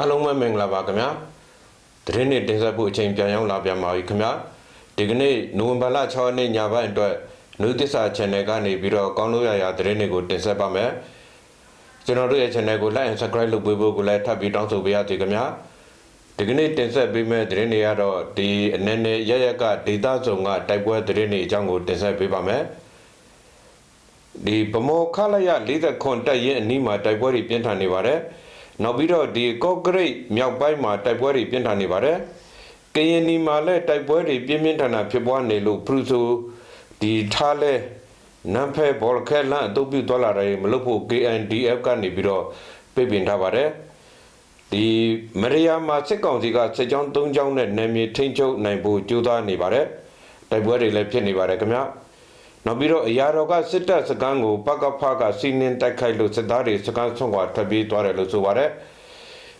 အားလုံးပဲမင်္ဂလာပါခင်ဗျာသတင်းနဲ့တင်ဆက်ဖို့အချိန်ပြန်ရောက်လာပြန်ပါပြီခင်ဗျာဒီကနေ့နိုဝင်ဘာလ6ရက်နေ့ညပိုင်းအတွက်နုသစ္စာ channel ကနေပြီးတော့ကောင်းလို့ရရသတင်းတွေကိုတင်ဆက်ပါမယ်ကျွန်တော်တို့ရဲ့ channel ကို like and subscribe လုပ်ပေးဖို့ကိုလည်းထပ်ပြီးတောင်းဆိုပေးရသေးခင်ဗျာဒီကနေ့တင်ဆက်ပေးမယ့်သတင်းတွေကတော့ဒီအနေနဲ့ရရက်ကဒေတာစုံကတိုက်ပွဲသတင်းတွေအကြောင်းကိုတင်ဆက်ပေးပါမယ်ဒီဗမောခလာရ40ခွန်တက်ရင်အနီးမှာတိုက်ပွဲတွေပြင်းထန်နေပါတယ်။ နောက်ပြီးတော့ဒီကော့ဂရိတ်မြောက်ပိုင်းမှာတိုက်ပွဲတွေပြင်းထန်နေပါတယ်။ကရင်နီမှာလည်းတိုက်ပွဲတွေပြင်းပြင်းထန်ထန်ဖြစ်ပွားနေလို့ပရုဆိုဒီထားလဲနမ်ဖဲဘောလခဲလန်အတုပ်ပြုသွားလာတယ်မလုပ်ဖို့ KNDF ကနေပြီးတော့ပြပင်ထားပါတယ်။ဒီမရိယာမှာစစ်ကောင်စီကစစ်ကြောင်း၃ကြောင်းနဲ့နယ်မြေထိန်းချုပ်နိုင်ဖို့ကြိုးစားနေပါတယ်။တိုက်ပွဲတွေလည်းဖြစ်နေပါတယ်ခင်ဗျာ။ နောက်ပြီးတော့အရာတော်ကစစ်တပ်စခန်းကိုပကဖကစီနင်းတိုက်ခိုက်လို့စစ်သားတွေစခန်းဆုံးခွာထွက်ပြေးသွားတယ်လို့ဆိုပါတယ်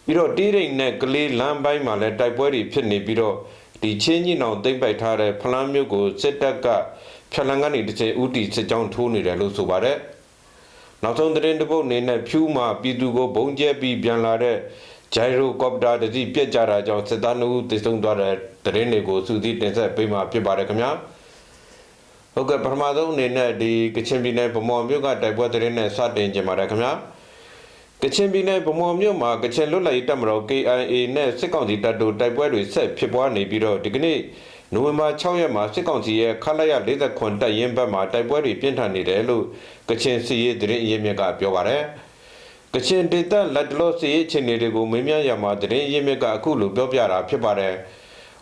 ပြီးတော့တီးရိန်နဲ့ကလေးလမ်းပိုင်းမှာလည်းတိုက်ပွဲတွေဖြစ်နေပြီးတော့ဒီချင်းကြီးနောင်တိမ့်ပိုက်ထားတဲ့ဖလန်းမြို့ကိုစစ်တပ်ကဖြလန်ကနေတစ်ချိန်ဥတီစစ်ကြောင်းထိုးနေတယ်လို့ဆိုပါတယ်နောက်ဆုံးသတင်းတစ်ပုဒ်အနေနဲ့ဖြူးမှာပြည်သူကိုဘုံကျဲပြီးပြန်လာတဲ့ဂျိုင်ရိုကော်ပတာတစ်စီးပြက်ကြတာကြောင့်စစ်သားနှုတ်တည်ဆုံသွားတဲ့သတင်းတွေကိုစူးစီးတင်ဆက်ပေးမှာဖြစ်ပါတယ်ခင်ဗျာ။ ဟုတ်ကဲ့ပထမဆုံးအနေနဲ့ဒီကချင်ပြည်နယ်ဗမော်မြို့ကတိုက်ပွဲသတင်းနဲ့စတင်ကြပါရခင်ဗျာကချင်ပြည်နယ်ဗမော်မြို့မှာကချင်လွတ်လပ်ရေးတပ်မတော် KIA နဲ့စစ်ကောင်စီတပ်တို့တိုက်ပွဲတွေဆက်ဖြစ်ပွားနေပြီးတော့ဒီကနေ့နိုဝင်ဘာ6ရက်မှာစစ်ကောင်စီရဲ့ခလာရ49တပ်ရင်းဘက်မှာတိုက်ပွဲတွေပြင်းထန်နေတယ်လို့ကချင်စီရေးသတင်းအရင်းမြစ်ကပြောပါတယ်ကချင်ဒေသလက်တလောစီရေးအခြေအနေတွေကိုမင်းများရမှာသတင်းအရင်းမြစ်ကအခုလိုပြောပြတာဖြစ်ပါတယ်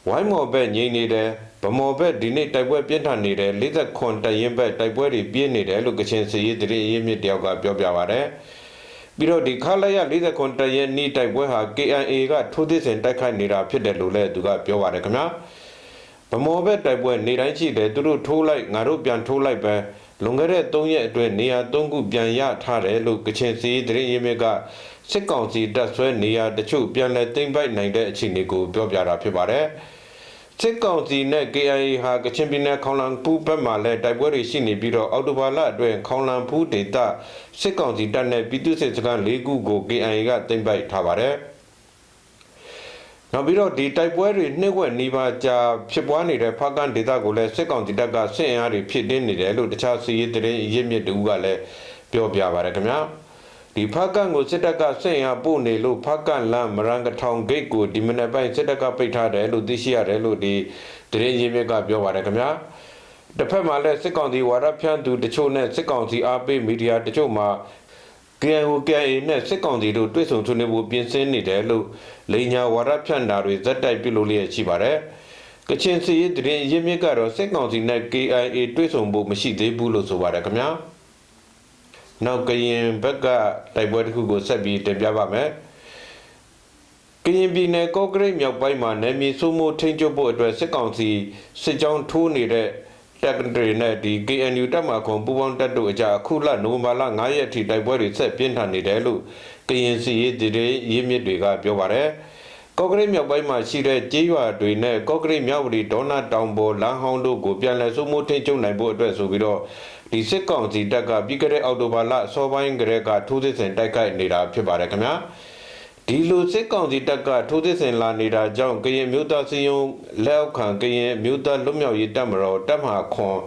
ဝိုင်းမော်ဘက်ငြိမ်နေတယ် ဗမော်ဘက်ဒီနေ့တိုက်ပွဲပြင်းထန်နေတယ်49တရင်ဘက်တိုက်ပွဲတွေပြင်းနေတယ်လို့ကချင်စီရေးတရေရေးမြစ်တယောက်ကပြောပြပါဗျ။ပြီးတော့ဒီခလာရ49တရင်နီးတိုက်ပွဲဟာ KIA ကထိုးသစ်စင်တိုက်ခိုက်နေတာဖြစ်တယ်လို့လည်းသူကပြောပါတယ်ခင်ဗျာ။ဗမော်ဘက်တိုက်ပွဲနေတိုင်းရှိတယ်သူတို့ထိုးလိုက်ငါတို့ပြန်ထိုးလိုက်ပဲလွန်ခဲ့တဲ့3ရက်အတွင်းနေရာ3ခုပြန်ရထားတယ်လို့ကချင်စီတရင်ရေးမြစ်ကစစ်ကောင်စီတပ်ဆွဲနေရာတချို့ပြန်လည်သိမ်းပိုက်နိုင်တဲ့အခြေအနေကိုပြောပြတာဖြစ်ပါတယ်။ စစ်ကောင်စီနဲ့ KIA ဟာကချင်ပြည်နယ်ခေါင်လန်ဖူးဘက်မှာလည်းတိုက်ပွဲတွေရှိနေပြီးတော့အော်တိုဘာလအတွင်းခေါင်လန်ဖူးဒေသစစ်ကောင်စီတပ်နဲ့ပြည်သူ့စစ်စခန်း၄ခုကို KIA ကတင်ပိုက်ထားပါတယ်နောက်ပြီးတော့ဒီတိုက်ပွဲတွေနှိမ့်ဝက်နေပါကြာဖြစ်ပွားနေတဲ့ဖားကန်ဒေသကိုလည်းစစ်ကောင်စီတပ်ကစစ်အင်အားတွေဖြစ်တင်းနေတယ်လို့တခြားစီးရေးတရင်ရစ်မြစ်တူကလည်းပြောပြပါရခင်ဗျာ။ ဒီဖက်ကန်ကိုစစ်တပ်ကစင့်ရပို့နေလို့ဖက်ကန်လမ်းမရန်ကထောင်ဂိတ်ကိုဒီမနေ့ပိုင်းစစ်တပ်ကပိတ်ထားတယ်လို့သိရှိရတယ်လို့ဒီတရင်ရင်းမြစ်ကပြောပါတယ်ခင်ဗျာတစ်ဖက်မှာလည်းစစ်ကောင်စီဝါရဖြန့်သူတချို့နဲ့စစ်ကောင်စီအားပေးမီဒီယာတချို့မှာ KNO KA နဲ့စစ်ကောင်စီတို့တွေ့ဆုံဆွေးနွေးဖို့ပြင်ဆင်နေတယ်လို့လိညာဝါရဖြန့်တာတွေဇက်တိုက်ပြုလုပ်လျက်ရှိပါတယ်ကချင်စီရေးတရင်ရင်းမြစ်ကတော့စစ်ကောင်စီနဲ့ KIA တွေ့ဆုံဖို့မရှိသေးဘူးလို့ဆိုပါတယ်ခင်ဗျာ နောက်ကရင်ဘက်ကတိုက်ပွဲတစ်ခုကိုဆက်ပြီးတင်ပြပါမယ်ကရင်ပြည်နယ်ကော့ကရိတ်မြောက်ပိုင်းမှာနယ်မြေစိုးမိုးထိန်းချုပ်ဖို့အတွက်စစ်ကောင်စီစစ်ကြောင်းထိုးနေတဲ့တက်ဒရီနဲ့ဒီ KNU တပ်မခုံပူပေါင်းတပ်တို့အကြအခုလနိုဝင်ဘာလ9ရက်အထိတိုက်ပွဲတွေဆက်ပြင်းထန်နေတယ်လို့ကရင်စီရေးဒီရေးမြစ်တွေကပြောပါတယ် ကော့ကရိတ်မြောက်ပိုင်းမှာရှိတဲ့ကျေးရွာတွေနဲ့ကော့ကရိတ်မြောက်ဝတီဒေါနာတောင်ပေါ်လမ်းဟောင်းတို့ကိုပြန်လည်စိုးမိုးထိန်းချုပ်နိုင်ဖို့အတွက်ဆိုပြီးတော့ဒီစစ်ကောင်စီတပ်ကပြီးခဲ့တဲ့အောက်တိုဘာလအစောပိုင်းကတည်းကထိုးစစ်ဆင်တိုက်ခိုက်နေတာဖြစ်ပါတယ်ခင်ဗျာဒီလိုစစ်ကောင်စီတပ်ကထိုးစစ်ဆင်လာနေတာကြောင့်ကရင်မျိုးသားစီယုံလက်အောက်ခံကရင်မျိုးသားလွတ်မြောက်ရေးတပ်မတော်တပ်မဟာခွန်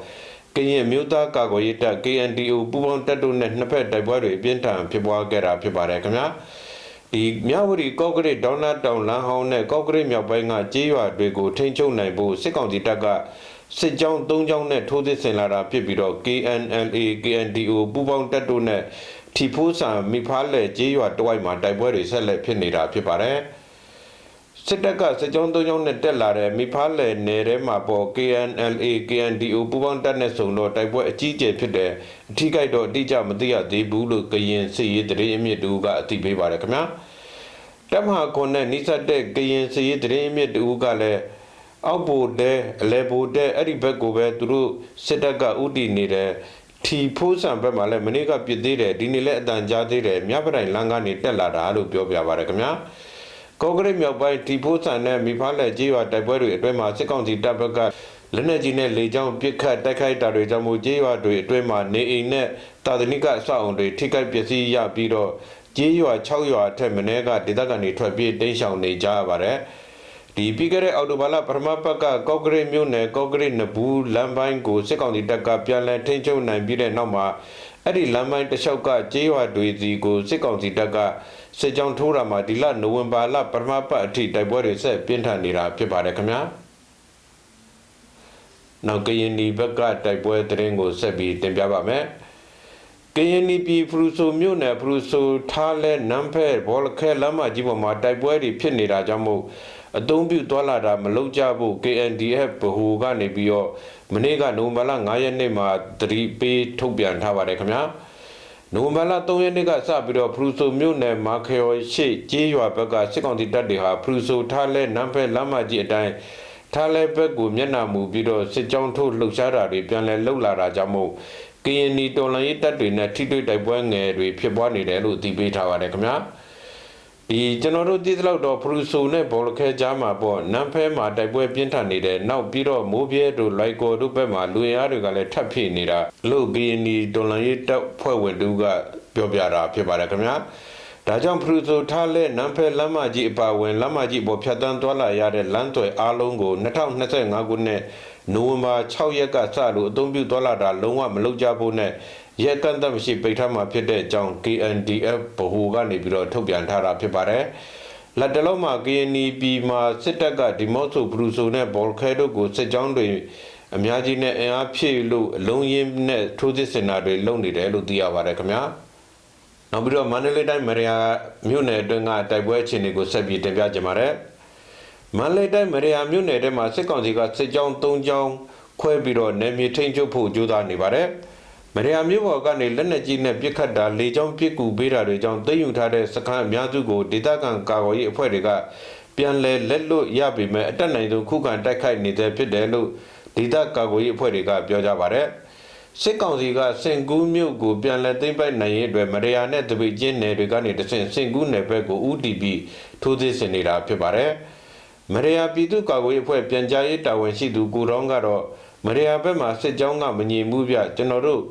ကရင်မျိုးသားကာကွယ်ရေးတပ် KNDO ပူးပေါင်းတပ်တို့နဲ့နှစ်ဖက်တိုက်ပွဲတွေပြင်းထန်ဖြစ်ပွားခဲ့တာဖြစ်ပါတယ်ခင်ဗျာ ဒီမြဝတီကော့ကရိတ်ဒေါနာတောင်လမ်းဟောင်းနဲ့ကော့ကရိတ်မြောက်ပိုင်းကကျေးရွာတွေကိုထိန်းချုပ်နိုင်ဖို့စစ်ကောင်စီတပ်ကစစ်ကြောင်း၃ကြောင်းနဲ့ထိုးစစ်ဆင်လာတာဖြစ်ပြီးတော့ KNLA KNDO ပူးပေါင်းတပ်တို့နဲ့ထီဖိုးဆန်မိဖားလက်ကျေးရွာတဝိုက်မှာတိုက်ပွဲတွေဆက်လက်ဖြစ်နေတာဖြစ်ပါတယ် စစ်တပ်ကစစ်ကြောင်း၃ကြောင်းနဲ့တက်လာတဲ့မိဖားလက်နယ်ထဲမှာပေါ် KNLA KNDO ပူးပေါင်းတပ်နဲ့စုံတော့တိုက်ပွဲအကြီးအကျယ်ဖြစ်တဲ့အထီးကိုက်တော့အတိအကျမသိရသေးဘူးလို့ကရင်စစ်ရေးတရေအမြင့်တူကအသိပေးပါတယ်ခင်ဗျာတပ်မဟာခွန်နဲ့နိစတ်တဲ့ကရင်စစ်ရေးတရေအမြင့်တူကလည်းအောက်ဘိုတဲအလဲဘိုတဲအဲ့ဒီဘက်ကိုပဲသူတို့စစ်တပ်ကဥတီနေတယ်ထီဖိုးဆံဘက်မှာလည်းမနေ့ကပြစ်သေးတယ်ဒီနေ့လည်းအတန်ကြားသေးတယ်မြပတိုင်လမ်းကနေတက်လာတာလို့ပြောပြပါရခင်ဗျာ ကော့ဂရိတ်မြောက်ပိုင်းထီဖိုးဆံနဲ့မိဖားလက်ကျေးရွာတိုက်ပွဲတွေအတွင်းမှာစစ်ကောင်စီတပ်ဘက်ကလက်နက်ကြီးနဲ့လေကြောင်းပစ်ခတ်တိုက်ခိုက်တာတွေကြောင့်မို့ကျေးရွာတွေအတွင်းမှာနေအိမ်နဲ့တာသနိကအဆောက်အုံတွေထိခိုက်ပျက်စီးရပြီးတော့ကြေးရွာ6ရွာအထက်မင်းကဒေသခံတွေထွက်ပြေးတိမ်းရှောင်နေကြရပါတယ်ဒီပြီးခဲ့တဲ့အော်တိုဘာလပထမပတ်ကကော့ကရိတ်မြို့နယ်ကော့ကရိတ်နဘူးလမ်းပိုင်းကိုစစ်ကောင်စီတပ်ကပြန်လည်ထိန်းချုပ်နိုင်ပြီးတဲ့နောက်မှာအဲ့ဒီလမ်းပိုင်းတစ်လျှောက်ကကြေးရွာတွေစီကိုစစ်ကောင်စီတပ်က စစ်ကြောင်းထိုးတာမှာဒီလနိုဝင်ဘာလပထမပတ်အထိတိုက်ပွဲတွေဆက်ပြင်းထန်နေတာဖြစ်ပါတယ်ခင်ဗျာနောက်ကရင်ဒီဘက်ကတိုက်ပွဲသတင်းကိုဆက်ပြီးတင်ပြပါမယ်ကရင်နီပြည်ဖရူဆိုမြို့နယ်ဖရူဆိုထားလဲနမ်ဖဲဘောလခဲလမ်းမကြီးပေါ်မှာတိုက်ပွဲတွေဖြစ်နေတာကြောင့်မို့အသုံးပြုသွားလာတာမလုပ်ကြဖို့ KNDF ဗဟိုကနေပြီးတော့မနေ့ကနိုဝင်ဘာလ9ရက်နေ့မှာသတိပေးထုတ်ပြန်ထားပါတယ်ခင်ဗျာ နိုဝင်ဘာလ3ရက်နေ့ကစပြီးတော့ဖရူဆိုမြို့နယ်မာခေယော်ရှိကျေးရွာဘက်ကစစ်ကောင်စီတပ်တွေဟာဖရူဆိုထားလဲနမ်ဖဲလမ်းမကြီးအတိုင်းထားလဲဘက်ကိုမျက်နှာမူပြီးတော့စစ်ကြောင်းထုတ်လှုပ်ရှားတာတွေပြန်လည်လှုပ်လာတာကြောင့်မို့ကရင်နီတော်လှန်ရေးတပ်တွေနဲ့ထိတွေ့တိုက်ပွဲငယ်တွေဖြစ်ပွားနေတယ်လို့သိပေးထားပါတယ်ခင်ဗျာ ဒီကျွန်တော်တို့သိသလောက်တော့ဖရူဆိုနဲ့ဘောလခဲကြားမှာပေါ့နမ်ဖဲမှာတိုက်ပွဲပြင်းထန်နေတယ်နောက်ပြီးတော့မိုးပြဲတို့လိုက်ကော်တို့ဘက်မှာလူရအားတွေကလည်းထပ်ဖြစ်နေတာလို့ကရင်နီတော်လှန်ရေးတပ်ဖွဲ့ဝင်တို့ကပြောပြတာဖြစ်ပါတယ်ခင်ဗျာဒါကြောင့်ဖရူဆိုထားလဲနမ်ဖဲလမ်းမကြီးအပါဝင်လမ်းမကြီးပေါ်ဖြတ်တန်းသွားလာရတဲ့လမ်းသွယ်အားလုံးကို2025ခုနှစ်နိုဝင်ဘာ6ရက်ကစလို့အသုံးပြုသွားလာတာလုံးဝမလုပ်ကြဖို့နဲ့ ရက်ကန့်သက်မရှိပိတ်ထားမှာဖြစ်တဲ့အကြောင်း KNDF ဗဟိုကနေပြီးတော့ထုတ်ပြန်ထားတာဖြစ်ပါတယ်။လက်တလုံးမှာ KNP မှာစစ်တပ်ကဒီမော့ဆိုဘရူဆိုနဲ့ဘော်ခဲတို့ကိုစစ်ကြောင်းတွေအများကြီးနဲ့အင်အားဖြည့်လို့အလုံးရင်းနဲ့ထိုးစစ်ဆင်တာတွေလုပ်နေတယ်လို့သိရပါတယ်ခင်ဗျာ။နောက်ပြီးတော့မန္တလေးတိုင်းမရယာမြို့နယ်အတွင်းကတိုက်ပွဲအခြေအနေကိုဆက်ပြီးတင်ပြကြပါမယ်။မန္တလေးတိုင်းမရယာမြို့နယ်ထဲမှာစစ်ကောင်စီကစစ်ကြောင်း၃ကြောင်းခွဲပြီးတော့နယ်မြေထိန်းချုပ်ဖို့ကြိုးစားနေပါတယ်။ မရယာမြို့ပေါ်ကနေလက်နက်ကြီးနဲ့ပစ်ခတ်တာလေကြောင်းပစ်ကူပေးတာတွေကြောင့်သိမ်းယူထားတဲ့စခန်းအများစုကိုဒေသခံကာကွယ်ရေးအဖွဲ့တွေကပြန်လည်လက်လွတ်ရပေမဲ့အတက်နိုင်ဆုံးခုခံတိုက်ခိုက်နေတဲ့ဖြစ်တယ်လို့ဒေသကာကွယ်ရေးအဖွဲ့တွေကပြောကြပါတယ်စစ်ကောင်စီကစင်ကူးမြို့ကိုပြန်လည်သိမ်းပိုက်နိုင်ရေးအတွက်မရယာနဲ့တပိကျင်းနယ်တွေကနေတဆင့်စင်ကူးနယ်ဘက်ကို UDP ထိုးစစ်ဆင်နေတာဖြစ်ပါတယ်မရယာပြည်သူ့ကာကွယ်ရေးအဖွဲ့ပြန်ကြားရေးတာဝန်ရှိသူကိုရောင်းကတော့ မရယာဘက်မှာစစ်ကြောင်းကမငြိမ်မှုပြကျွန်တော်တို့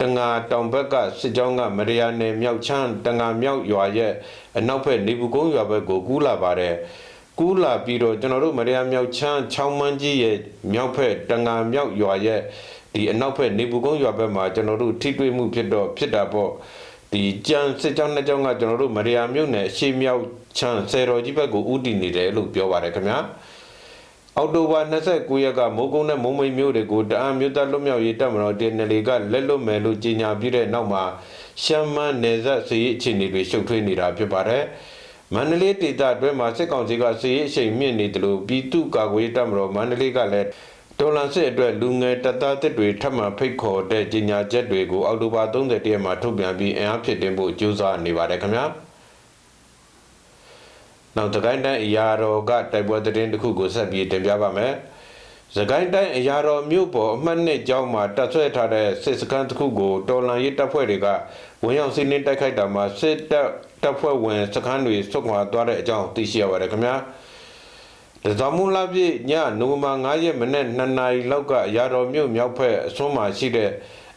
တငါတောင်ဘက်ကစစ်ကြောင်းကမရယာနယ်မြောက်ချမ်းတငါမြောက်ရွာရဲ့အနောက်ဘက်နေဘူးကုန်းရွာဘက်ကိုကူးလာပါတယ်ကူးလာပြီးတော့ကျွန်တော်တို့မရယာမြောက်ချမ်းချောင်းမန်းကြီးရဲ့မြောက်ဘက်တငါမြောက်ရွာရဲ့ဒီအနောက်ဘက်နေဘူးကုန်းရွာဘက်မှာကျွန်တော်တို့ထိတွေ့မှုဖြစ်တော့ဖြစ်တာပေါ့ဒီကြံစစ်ကြောင်းနှစ်ကြောင်းကကျွန်တော်တို့မရယာမြို့နယ်အရှိမြောက်ချမ်းဆယ်တော်ကြီးဘက်ကိုဥတည်နေတယ်လို့ပြောပါတယ်ခင်ဗျာ အောက်တိုဘာ29ရက်ကမိုးကုန်းနဲ့မုံမိတ်မြို့တွေကိုတအံမြို့သားလွတ်မြောက်ရေးတပ်မတော်တင်နယ်ကလက်လွတ်မယ်လို့ကြေညာပြီးတဲ့နောက်မှာရှမ်းမန်းနယ်စပ်စီရေးအခြေအနေတွေရှုပ်ထွေးနေတာဖြစ်ပါတယ်။မန္တလေးဒေသအတွင်းမှာစစ်ကောင်စီကစီရေးအချိန်မြင့်နေတယ်လို့ပြည်သူ့ကာကွယ်တပ်မတော်မန္တလေးကလည်းဒေါ်လာစစ်အတွက်လူငယ်တပ်သားတစ်တွေထပ်မံဖိတ်ခေါ်တဲ့ကြေညာချက်တွေကိုအောက်တိုဘာ30ရက်မှာထုတ်ပြန်ပြီးအင်အားဖြစ်တင်ဖို့ကြိုးစားနေပါတယ်ခင်ဗျာ။ နောက်သခိုင်းတိုင်းအရာတော်ကတိုက်ပွဲသတင်းတစ်ခုကိုဆက်ပြီးတင်ပြပါမယ်။သခိုင်းတိုင်းအရာတော်မြို့ပေါ်အမှတ်နှစ်ကျောင်းမှာတပ်ဆွဲထားတဲ့စစ်စခန်းတစ်ခုကိုတော်လန်ရေးတပ်ဖွဲ့တွေကဝင်ရောက်စီးနင်းတိုက်ခိုက်တာမှာစစ်တပ်တပ်ဖွဲ့ဝင်စခန်းတွေဆွတ်ခွာသွားတဲ့အကြောင်းသိရှိရပါတယ်ခင်ဗျာ။ဒါကြောင့်မူလာပြည့်ညနိုဝင်ဘာ9ရက်မနေ့2နာရီလောက်ကအရာတော်မြို့မြောက်ဘက်အစွန်းမှာရှိတဲ့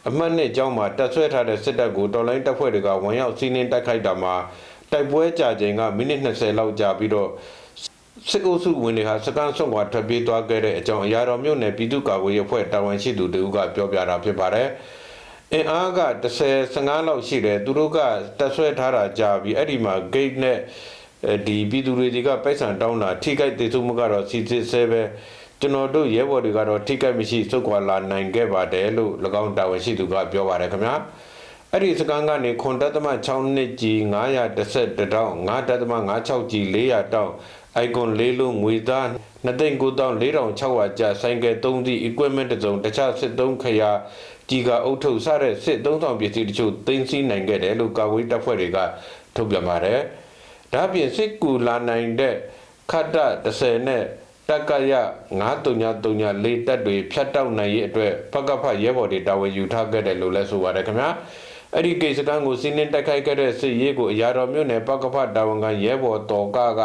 အမှတ်နှစ်ကျောင်းမှာတပ်ဆွဲထားတဲ့စစ်တပ်ကိုတော်လိုင်းတပ်ဖွဲ့တွေကဝင်ရောက်စီးနင်းတိုက်ခိုက်တာမှာ တိုက်ပွဲကြာချိန်ကမိနစ်20လောက်ကြာပြီးတော့စစ်အုပ်စုဝင်တွေဟာစကန်ဆွန့်ခွာထွက်ပြေးသွားခဲ့တဲ့အကြောင်းအရာတော်မြို့နယ်ပြည်သူ့ကာကွယ်ရေးအဖွဲ့တာဝန်ရှိသူတို့ကပြောပြတာဖြစ်ပါတယ်။အင်အားက30 15လောက်ရှိတယ်သူတို့ကတက်ဆွဲထားတာကြာပြီးအဲ့ဒီမှာ gate နဲ့ဒီပြည်သူတွေကပိုက်ဆံတောင်းတာထိခိုက်သေးဆုံးမှုကတော့စီစစ်ဆဲပဲကျွန်တော်တို့ရဲဘော်တွေကတော့ထိခိုက်မရှိစုခွာလာနိုင်ခဲ့ပါတယ်လို့၎င်းတာဝန်ရှိသူကပြောပါတယ်ခင်ဗျာ။ အဲ့ဒီစကန်ကနေခွန်တသမ6နှစ်ကြီး911တောင်း9.56ကြီး400တောင်းအိုက်ကွန်လေးလုံးငွေသား2သိန်း9400ကျဆိုင်ကယ်3စီး equipment တစုံတခြားစစ်သုံးခရာကြီးကအုပ်ထုပ်စတဲ့စစ်သုံးဆောင်ပစ္စည်းတချို့သိမ်းဆည်းနိုင်ခဲ့တယ်လို့ကာဝေးတပ်ဖွဲ့တွေကထုတ်ပြန်ပါတယ်။ဒါပြင်စစ်ကူလာနိုင်တဲ့ခတ်တ30နဲ့တက်ကရ9334တက်တွေဖြတ်တောက်နိုင်ရဲ့အတွက်ဖကဖရဲဘော်တွေတာဝန်ယူထားခဲ့တယ်လို့လည်းဆိုပါတယ်ခင်ဗျာ။ အဲ့ဒီကိစ္စကံကိုစီးနှင်းတိုက်ခိုက်ခဲ့တဲ့စစ်ရေးကိုအရာတော်မြို့နယ်ပကဖတာဝန်ခံရဲဘော်တော်ကက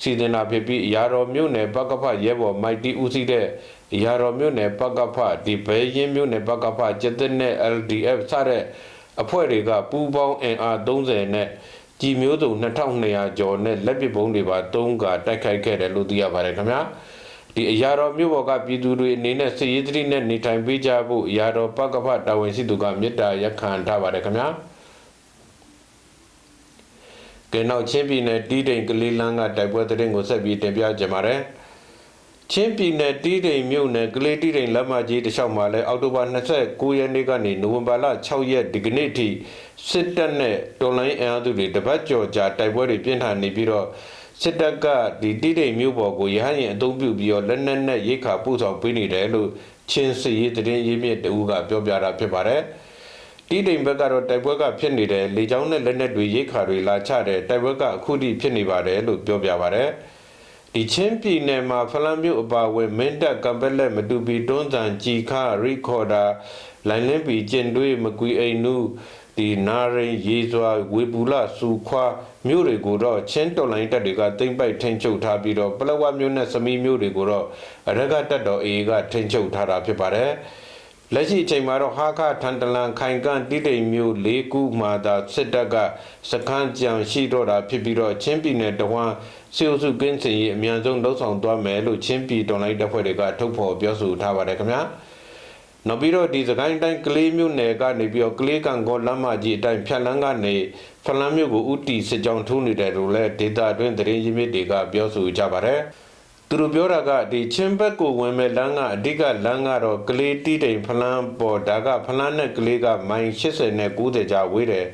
စီစဉ်တာဖြစ်ပြီးအရာတော်မြို့နယ်ပကဖရဲဘော်မိုက်တီဦးစီးတဲ့အရာတော်မြို့နယ်ပကဖဒီဘဲရင်မြို့နယ်ပကဖကျက်တဲ့နဲ့ LDF စတဲ့အဖွဲ့တွေကပူးပေါင်းအင်အား30နဲ့ကြည်မျိုးစုံ2200ကျော်နဲ့လက်ပစ်ဘုံတွေပါသုံးကတိုက်ခိုက်ခဲ့တယ်လို့သိရပါတယ်ခင်ဗျာ ဒီအရာတော်မြို့ပေါ်ကပြည်သူတွေအနေနဲ့စစ်ရေးသတိနဲ့နေထိုင်ပေးကြဖို့အရာတော်ပကဖတာဝန်ရှိသူကမေတ္တာရက်ခံထားပါတယ်ခင်ဗျာကဲနောက်ချင်းပြည်နယ်တီးတိန်ကလေးလန်းကတိုက်ပွဲသတင်းကိုဆက်ပြီးတင်ပြကြပါမယ်ချင်းပြည်နယ်တီးတိန်မြို့နယ်ကလေးတီးတိန်လက်မကြီးတစ်လျှောက်မှာလဲအောက်တိုဘာ29ရက်နေ့ကနေနိုဝင်ဘာလ6ရက်ဒီကနေ့ထိစစ်တပ်နဲ့တော်လိုင်းအင်အားစုတွေတပတ်ကျော်ကြာတိုက်ပွဲတွေပြင်းထန်နေပြီးတော့ စစ်တပ်ကဒီတီးတိန်မြို့ပေါ်ကိုရဟန်းရင်အုံပြုပြီးတော့လက်နက်နဲ့ရိတ်ခါပို့ဆောင်ပေးနေတယ်လို့ချင်းစီရေးသတင်းရင်းမြစ်တူကပြောပြတာဖြစ်ပါတယ်တီးတိမ်ဘက်ကတော့တိုက်ပွဲကဖြစ်နေတယ်လေကြောင်းနဲ့လက်နက်တွေရိတ်ခါတွေလာချတယ်တိုက်ပွဲကအခုထိဖြစ်နေပါတယ်လို့ပြောပြပါတယ်ဒီချင်းပြည်နယ်မှာဖလန်မြို့အပါအဝင်မင်းတပ်ကံပက်လက်မတူပီတွန်းဆန်ကြီခရီခေါ်ဒါလိုင်းလင်းပီကျင်တွေးမကွီအိမ်နု ဒီနာရင်ရေစွာဝေပူလစူခွာမြို့တွေကိုတော့ချင်းတော်လိုင်းတပ်တွေကတိမ့်ပိုက်ထိန်ချုပ်ထားပြီးတော့ပလဝမြို့နဲ့စမီမြို့တွေကိုတော့အရကတပ်တော်အေကထိန်ချုပ်ထားတာဖြစ်ပါတယ်လက်ရှိအချိန်မှာတော့ဟာခထန်တလန်ခိုင်ကန်တိတိမ်မျိုး၄ခုမှသာစစ်တပ်ကစခန်းကြံရှိတော့တာဖြစ်ပြီးတော့ချင်းပြည်နယ်တဝမ်းစီအိုစုကင်းစင်ရေးအမြန်ဆုံးလှုပ်ဆောင်သွားမယ်လို့ချင်းပြည်တော်လိုင်းတပ်ဖွဲ့တွေကထုတ်ဖော်ပြောဆိုထားပါတယ်ခင်ဗျာ နောက်ပြီးတော့ဒီစကိုင်းတိုင်းကလေးမြို့နယ်ကနေပြီးတော့ကလေးကန်ကောလမ်းမကြီးအတိုင်းဖြတ်လန်းကနေဖလန်းမြို့ကိုဥတီစစ်ကြောင်းထိုးနေတယ်လို့လည်းဒေတာအတွင်းသတင်းရင်းမြစ်တွေကပြောဆိုကြပါတယ်သူတို့ပြောတာကဒီချင်းဘက်ကိုဝင်မဲ့လမ်းကအဓိကလမ်းကတော့ကလေးတီးတိမ်ဖလန်းပေါ်ဒါကဖလန်းနဲ့ကလေးကမိုင်80နဲ့90ကြာဝေးတယ်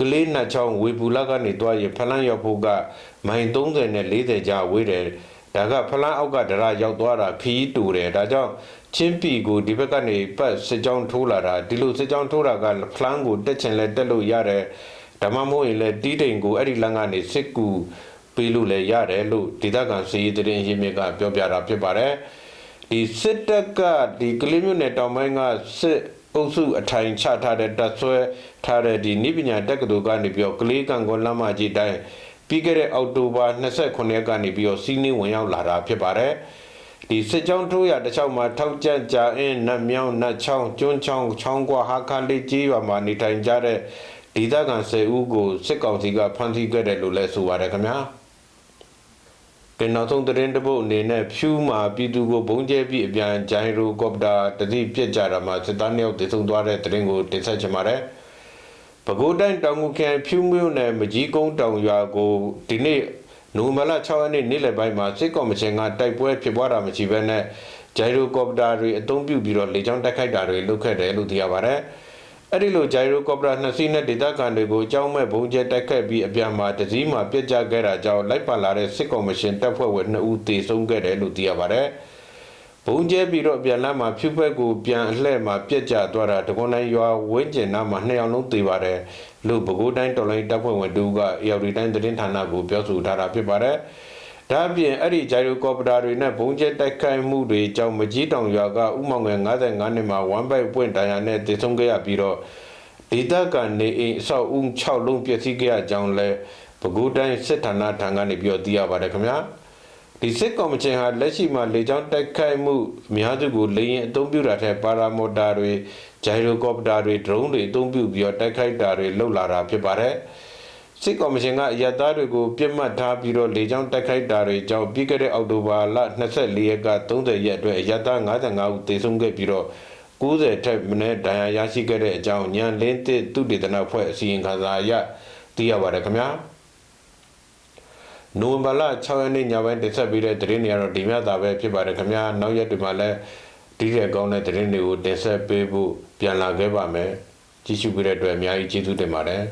ကလေးနှစ်ချောင်းဝေပူလကနေတွားရင်ဖလန်းရောက်ဖို့ကမိုင်30နဲ့40ကြာဝေးတယ်ဒါကဖလန်းအောက်ကဒရာရောက်သွားတာခီးတူတယ်ဒါကြောင့် ချင်းပီကိုဒီဘက်ကနေပတ်စစ်ကြောင်းထိုးလာတာဒီလိုစစ်ကြောင်းထိုးတာကဖလန်းကိုတက်ချင်လဲတက်လို့ရတယ်ဓမ္မမို့ရင်လဲတီးတိမ်ကိုအဲ့ဒီလမ်းကနေစစ်ကူပေးလို့လည်းရတယ်လို့ဒေသခံစီးသတင်းရင်းမြစ်ကပြောပြတာဖြစ်ပါတယ်ဒီစစ်တပ်ကဒီကလေးမျိုးနယ်တောင်ပိုင်းကစစ်အုပ်စုအထိုင်ချထားတဲ့တပ်ဆွဲထားတဲ့ဒီနိပညာတက္ကသိုလ်ကနေပြီးတော့ကလေးကန်ကွန်လမ်းမကြီးတိုင်းပြီးခဲ့တဲ့အောက်တိုဘာ29ရက်ကနေပြီးတော့စီးနင်းဝင်ရောက်လာတာဖြစ်ပါတယ် ဒီစစ်ကြောင်းထိုးရတစ်ချောင်းမှာထောက်ကြန့်ကြာအင်းနတ်မြောင်းနတ်ချောင်းကျွန်းချောင်းချောင်းကွာဟာခါလေးကြီးရွာမှာနေထိုင်ကြတဲ့ဒေသခံ10ဦးကိုစစ်ကောင်စီကဖမ်းဆီးခဲ့တယ်လို့လည်းဆိုပါတယ်ခင်ဗျာကနောက်ဆုံးသတင်းတပုတ်အနေနဲ့ဖြူးမှာပြည်သူကိုဘုံကျဲပြီးအပြန်ဂျိုင်ရိုကော်ပတာတတိပြစ်ကြတာမှာစစ်သားနှစ်ယောက်တည်ဆုံသွားတဲ့သတင်းကိုတင်ဆက်ချင်ပါတယ်။ပဲခူးတိုင်းတောင်ငူခရိုင်ဖြူးမြို့နယ်မကြီးကုန်းတောင်ရွာကိုဒီနေ့ နိုဝင်ဘာလ6ရက်နေ့နေ့လယ်ပိုင်းမှာစစ်ကော်မရှင်ကတိုက်ပွဲဖြစ်ပွားတာမရှိဘဲနဲ့ဂျိုင်ရိုကော်ပတာတွေအသုံးပြုပြီးတော့လေကြောင်းတိုက်ခိုက်တာတွေလုပ်ခဲ့တယ်လို့သိရပါတယ်။အဲ့ဒီလိုဂျိုင်ရိုကော်ပရာနှစ်စီးနဲ့ဒေသခံတွေကိုအကြောင်းမဲ့ဘုံကျဲတိုက်ခတ်ပြီးအပြန်မှာတစည်းမှာပြစ်ကြခဲ့တာကြောင့်လိုက်ပါလာတဲ့စစ်ကော်မရှင်တပ်ဖွဲ့ဝင်2ဦးသေဆုံးခဲ့တယ်လို့သိရပါတယ်။ ဘုံကျဲပြီးတော့ပြန်လာမှာဖြူဘက်ကိုပြန်အလှဲ့မှာပြစ်ကြသွားတာတကွန်တိုင်းရွာဝင်းကျင်နားမှာနှစ်ယောက်လုံးသေပါတယ်လို့ပဲခူးတိုင်းတော်လိုင်းတပ်ဖွဲ့ဝင်တူကအေယော်ဒီတိုင်းသတင်းဌာနကိုပြောဆိုထားတာဖြစ်ပါတယ်။ဒါအပြင်အဲ့ဒီဂျိုင်ရိုကော်ပတာတွေနဲ့ဘုံကျဲတိုက်ခိုက်မှုတွေကြောင့်မကြီးတောင်ရွာကဥမောင်ငယ်55နှစ်မှာဝမ်ဘိုက်ပွင့်တရားနဲ့တည်ဆုံးခဲ့ရပြီးတော့ဒေသခံနေအိမ်အဆောက်အဦ6လုံးပျက်စီးခဲ့ရကြောင်းလဲပဲခူးတိုင်းစစ်ဌာနထံကနေပြီးတော့သိရပါတယ်ခင်ဗျာ ဒီစစ်ကော်မရှင်ဟာလက်ရှိမှာလေကြောင်းတိုက်ခိုက်မှုအများစုကိုလေရင်အသုံးပြုတာထက်ပါရာမော်တာတွေဂျိုင်ရိုကော်ပတာတွေဒရုန်းတွေအသုံးပြုပြီးတော့တိုက်ခိုက်တာတွေလုပ်လာတာဖြစ်ပါတယ်။စစ်ကော်မရှင်ကအရသားတွေကိုပြစ်မှတ်ထားပြီးတော့လေကြောင်းတိုက်ခိုက်တာတွေကြောင့်ပြီးခဲ့တဲ့အောက်တိုဘာလ24ရက်က30ရက်အတွက်အရသား55ဦးသေဆုံးခဲ့ပြီးတော့90ထက်မနည်းဒဏ်ရာရရှိခဲ့တဲ့အကြောင်းညံလင်းတစ်သူတေသနာဖွဲ့အစည်းအဝေးအရသိရပါတယ်ခင်ဗျာ နိုဝင်ဘာလ6ရက်နေ့ညပိုင်းတင်ဆက်ပေးတဲ့သတင်းတွေကတော့ဒီမြတ်တာပဲဖြစ်ပါတယ်ခင်ဗျာနောက်ရက်တွေမှာလည်းဒီတဲ့ကောင်းတဲ့သတင်းတွေကိုတင်ဆက်ပေးဖို့ပြန်လာခဲ့ပါမယ်ကြည့်ရှုပေးတဲ့အတွက်အများကြီးကျေးဇူးတင်ပါတယ်